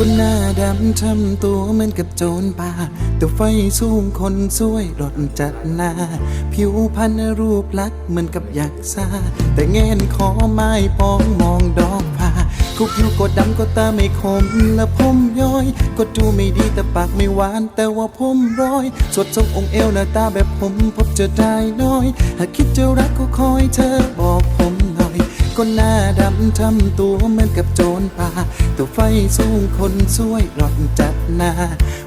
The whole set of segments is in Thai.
คนหน้าดำทำตัวเหมือนกับโจรป่าแต่ไฟสูงคนสวยรถจัดหน้า ผิวพรรณรูปลักษ์เหมือนกับยักษ์ซาแต่แงนคอไม้ปองมองดอกผ้าคุกผิวก็ดำก็ตาไม่คมและผมย้อย ก็ดูไม่ดีแต่ปากไม่หวาน แต่ว่าผมร้อย สดทรงองค์เอวหน้าตาแบบผมพบเจอได้น้อย หากคิดจะรักก็คอยเธอบอก คนหน้าดำทำตัวเหมือนกับโจรป่าตัวไฟสูงคนสวยหลอนจัดหน้า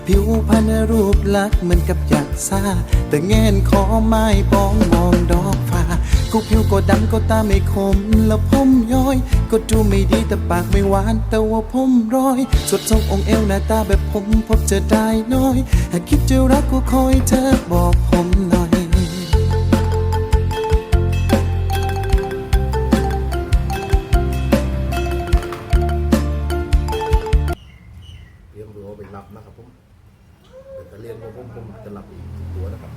ผิวพรรณรูปลักษณ์เหมือนกับยักษ์ซาแต่แงนคอไม้ปองมองดอกฟ้ากุผิวก็ดำก็ตาไม่คม แล้วผมย้อย ก็ดูไม่ดีแต่ปากไม่หวาน แต่ว่าผมร้อย สดทรงองค์เอวหน้าตาแบบผมพบเจอได้น้อย หากคิดจะรักก็คอยเธอ แต่เรียนผมผมจะรับอีกตัวนะครับ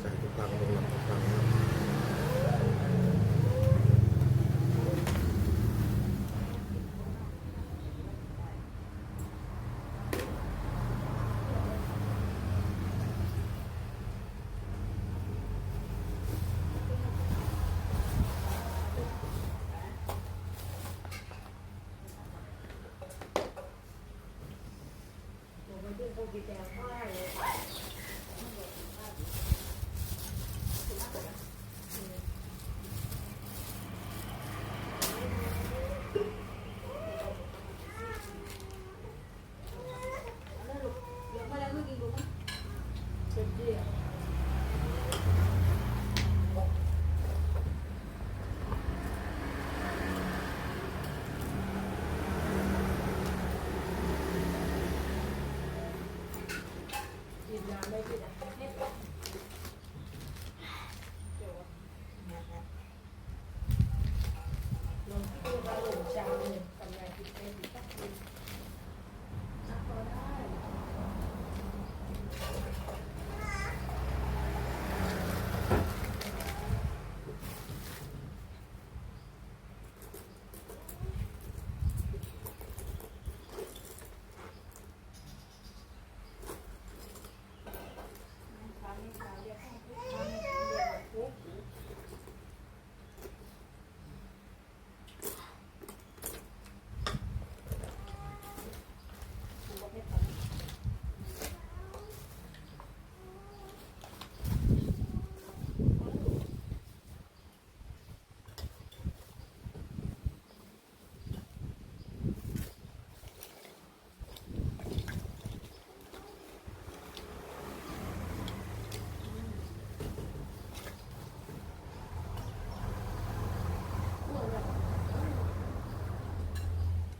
ใส่ทุกครั้งลงหลับทุกครั้งนะครับ กิ นยาไม่กินอะ